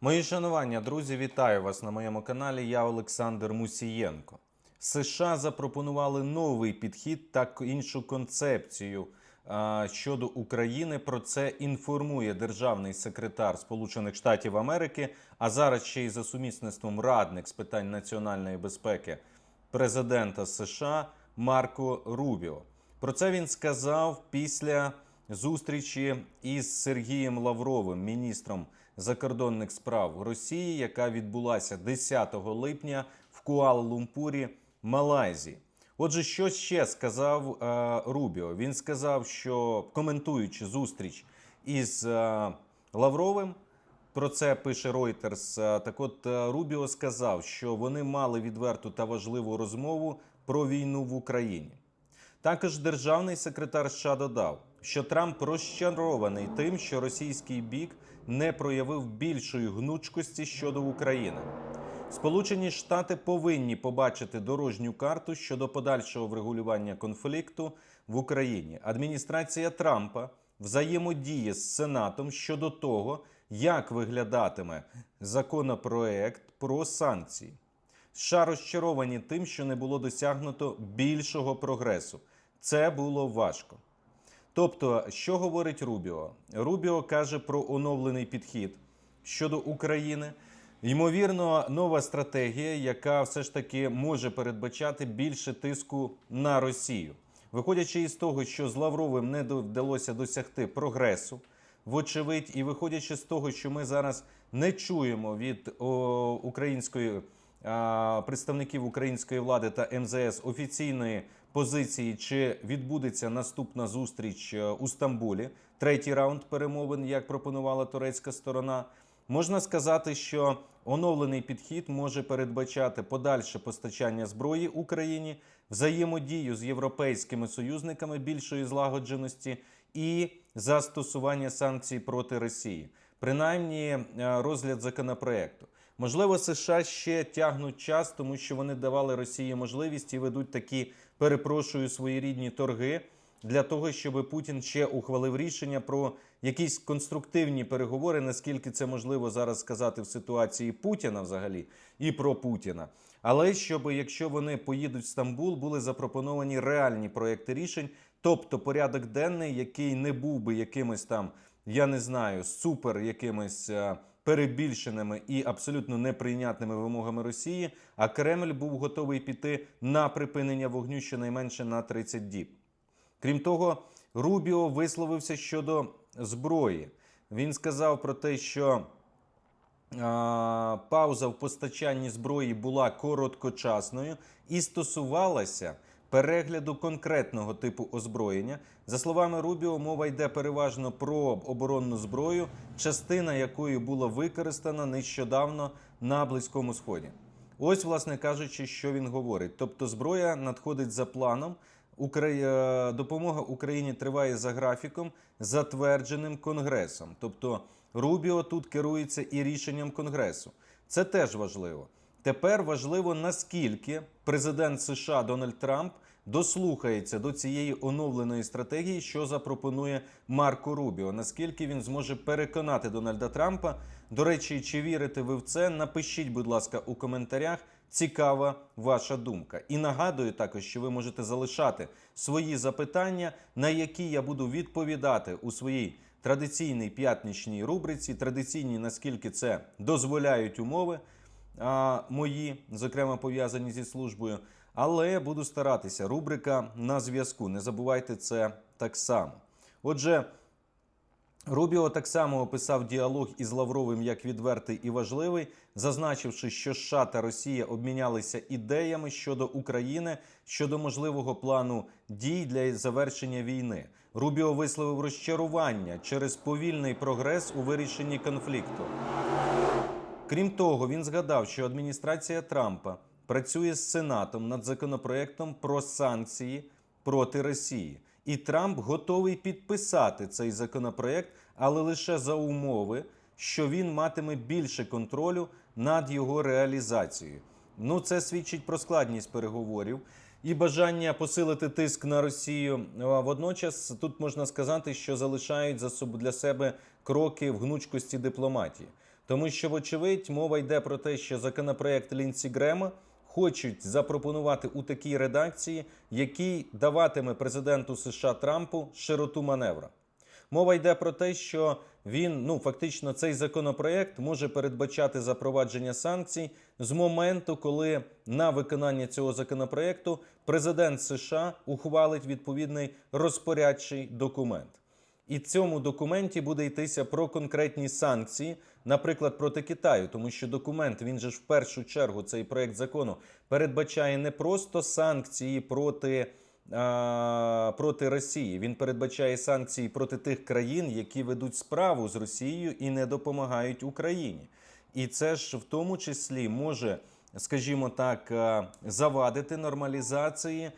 Мої шанування, друзі, вітаю вас на моєму каналі. Я Олександр Мусієнко. США запропонували новий підхід та іншу концепцію щодо України. Про це інформує державний секретар Сполучених Штатів Америки, а зараз ще й за сумісництвом радник з питань національної безпеки президента США Марко Рубіо. Про це він сказав після зустрічі із Сергієм Лавровим, міністром закордонних справ Росії, яка відбулася 10 липня в Куала-Лумпурі, Малайзії. Отже, що ще сказав е, Рубіо? Він сказав, що коментуючи зустріч із е, Лавровим, про це пише Reuters. Е, Так от е, Рубіо сказав, що вони мали відверту та важливу розмову про війну в Україні. Також державний секретар США додав, що Трамп розчарований тим, що російський бік не проявив більшої гнучкості щодо України. Сполучені Штати повинні побачити дорожню карту щодо подальшого врегулювання конфлікту в Україні. Адміністрація Трампа взаємодіє з Сенатом щодо того, як виглядатиме законопроект про санкції. США розчаровані тим, що не було досягнуто більшого прогресу. Це було важко. Тобто, що говорить Рубіо? Рубіо каже про оновлений підхід щодо України. Ймовірно, нова стратегія, яка все ж таки може передбачати більше тиску на Росію. Виходячи із того, що з Лавровим не вдалося досягти прогресу, вочевидь, і виходячи з того, що ми зараз не чуємо від о, української представників української влади та МЗС офіційної позиції, чи відбудеться наступна зустріч е, у Стамбулі, третій раунд перемовин, як пропонувала турецька сторона. Можна сказати, що оновлений підхід може передбачати подальше постачання зброї Україні, взаємодію з європейськими союзниками більшої злагодженості і застосування санкцій проти Росії, принаймні е, розгляд законопроекту. Можливо, США ще тягнуть час, тому що вони давали Росії можливість і ведуть такі, перепрошую, своєрідні торги для того, щоб Путін ще ухвалив рішення про якісь конструктивні переговори, наскільки це можливо зараз сказати в ситуації Путіна взагалі і про Путіна. Але щоб, якщо вони поїдуть в Стамбул, були запропоновані реальні проекти рішень, тобто порядок денний, який не був би якимось там, я не знаю, супер якимось. Перебільшеними і абсолютно неприйнятними вимогами Росії, а Кремль був готовий піти на припинення вогню щонайменше на 30 діб. Крім того, Рубіо висловився щодо зброї. Він сказав про те, що а, пауза в постачанні зброї була короткочасною і стосувалася перегляду конкретного типу озброєння. За словами Рубіо, мова йде переважно про оборонну зброю, частина якої була використана нещодавно на Близькому Сході. Ось, власне кажучи, що він говорить. Тобто, зброя надходить за планом. Е, Допомога Україні триває за графіком, затвердженим Конгресом. Тобто Рубіо тут керується і рішенням Конгресу. Це теж важливо. Тепер важливо, наскільки президент США Дональд Трамп дослухається до цієї оновленої стратегії, що запропонує Марко Рубіо. Наскільки він зможе переконати Дональда Трампа? До речі, чи вірите ви в це? Напишіть, будь ласка, у коментарях. Цікава ваша думка. І нагадую також, що ви можете залишати свої запитання, на які я буду відповідати у своїй традиційній п'ятничній рубриці. Традиційні, наскільки це дозволяють умови мої, зокрема пов'язані зі службою. Але буду старатися. Рубрика на зв'язку. Не забувайте це так само. Отже. Рубіо так само описав діалог із Лавровим як відвертий і важливий, зазначивши, що США та Росія обмінялися ідеями щодо України щодо можливого плану дій для завершення війни. Рубіо висловив розчарування через повільний прогрес у вирішенні конфлікту. Крім того, він згадав, що адміністрація Трампа працює з Сенатом над законопроектом про санкції проти Росії. І Трамп готовий підписати цей законопроект, але лише за умови, що він матиме більше контролю над його реалізацією. Ну, це свідчить про складність переговорів і бажання посилити тиск на Росію. Водночас тут можна сказати, що залишають для себе кроки в гнучкості дипломатії. Тому що, вочевидь, мова йде про те, що законопроект Лінсі Грема хочуть запропонувати у такій редакції, який даватиме президенту США Трампу широту маневра. Мова йде про те, що він ну фактично цей законопроект може передбачати запровадження санкцій з моменту, коли на виконання цього законопроекту президент США ухвалить відповідний розпорядчий документ. І в цьому документі буде йтися про конкретні санкції, наприклад, проти Китаю, тому що документ він же ж в першу чергу цей проект закону передбачає не просто санкції проти. Проти Росії він передбачає санкції проти тих країн, які ведуть справу з Росією і не допомагають Україні. І це ж в тому числі може, скажімо так, завадити нормалізації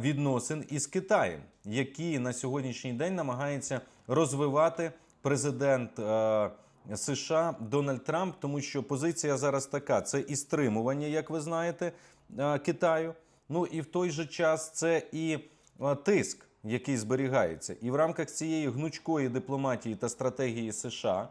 відносин із Китаєм, які на сьогоднішній день намагається розвивати президент е, США Дональд Трамп, тому що позиція зараз така: це і стримування, як ви знаєте, е, Китаю. Ну і в той же час це і е, тиск, який зберігається. І в рамках цієї гнучкої дипломатії та стратегії США,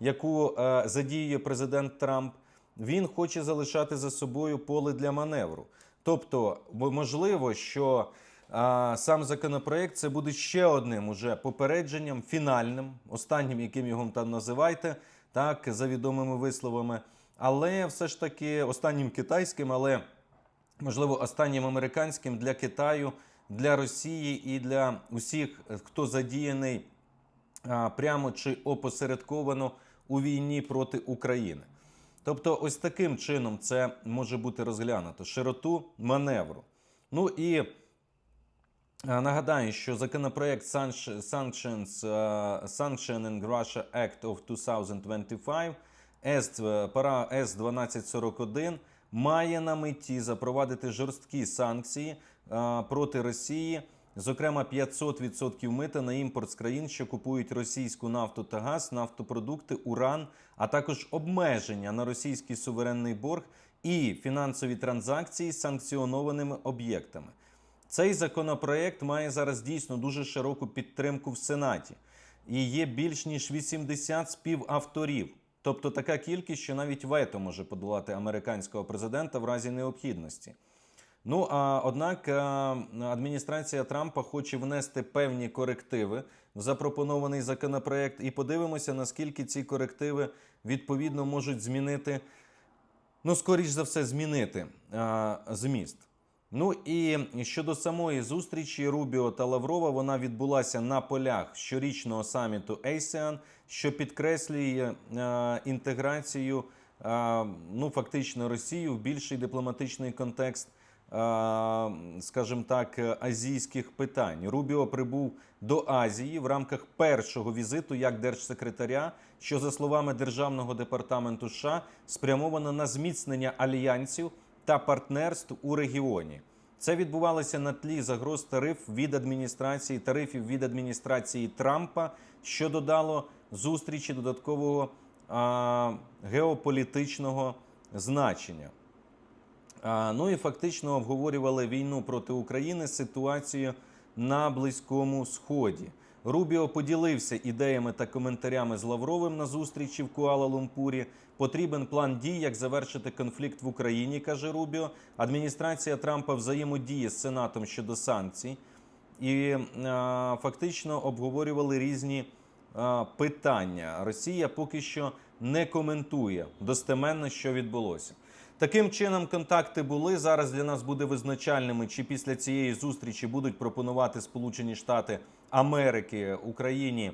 яку е, задіює президент Трамп, він хоче залишати за собою поле для маневру. Тобто, можливо, що а, сам законопроект це буде ще одним уже попередженням, фінальним, останнім, яким його там називайте, так, за відомими висловами. Але все ж таки останнім китайським, але можливо останнім американським для Китаю, для Росії і для усіх, хто задіяний прямо чи опосередковано у війні проти України. Тобто, ось таким чином це може бути розглянуто широту маневру. Ну і нагадаю, що законопроект Sanct- Sanctions, е, Sanctioning Russia Act of 2025 С, е, пара С-1241 має на меті запровадити жорсткі санкції е, проти Росії, зокрема 500% мита на імпорт з країн, що купують російську нафту та газ, нафтопродукти, уран, а також обмеження на російський суверенний борг і фінансові транзакції з санкціонованими об'єктами. Цей законопроект має зараз дійсно дуже широку підтримку в Сенаті і є більш ніж 80 співавторів. Тобто така кількість, що навіть вето може подолати американського президента в разі необхідності. Ну а однак е, адміністрація Трампа хоче внести певні корективи в запропонований законопроект, і подивимося, наскільки ці корективи відповідно можуть змінити, ну скоріш за все, змінити е, зміст. Ну і щодо самої зустрічі Рубіо та Лаврова, вона відбулася на полях щорічного саміту ASEAN, що підкреслює е, інтеграцію, е, ну фактично Росії в більший дипломатичний контекст, е, скажімо так, азійських питань. Рубіо прибув до Азії в рамках першого візиту як держсекретаря, що за словами державного департаменту США спрямовано на зміцнення альянсів та партнерств у регіоні. Це відбувалося на тлі загроз тариф від адміністрації тарифів від адміністрації Трампа, що додало зустрічі додаткового а, геополітичного значення. А, ну і фактично обговорювали війну проти України, ситуацію на Близькому Сході. Рубіо поділився ідеями та коментарями з Лавровим на зустрічі в Куала-Лумпурі. Потрібен план дій, як завершити конфлікт в Україні, каже Рубіо. Адміністрація Трампа взаємодіє з Сенатом щодо санкцій, і е, фактично обговорювали різні е, питання. Росія поки що не коментує достеменно, що відбулося. Таким чином, контакти були. Зараз для нас буде визначальними, чи після цієї зустрічі будуть пропонувати Сполучені Штати Америки Україні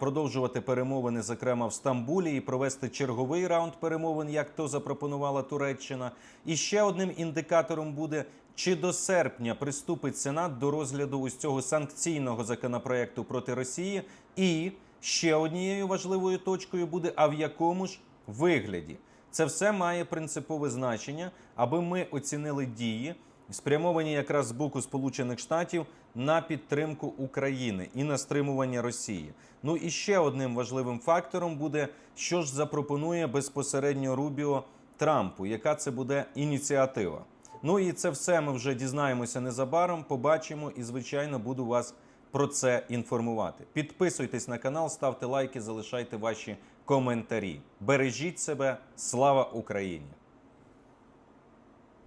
продовжувати перемовини, зокрема в Стамбулі, і провести черговий раунд перемовин, як то запропонувала Туреччина. І ще одним індикатором буде. Чи до серпня приступить Сенат до розгляду ось цього санкційного законопроекту проти Росії? І ще однією важливою точкою буде: а в якому ж вигляді? Це все має принципове значення, аби ми оцінили дії, спрямовані якраз з боку Сполучених Штатів на підтримку України і на стримування Росії. Ну і ще одним важливим фактором буде, що ж запропонує безпосередньо Рубіо Трампу, яка це буде ініціатива. Ну і це все ми вже дізнаємося незабаром, побачимо і, звичайно, буду вас про це інформувати. Підписуйтесь на канал, ставте лайки, залишайте ваші коментарі. Бережіть себе. Слава Україні!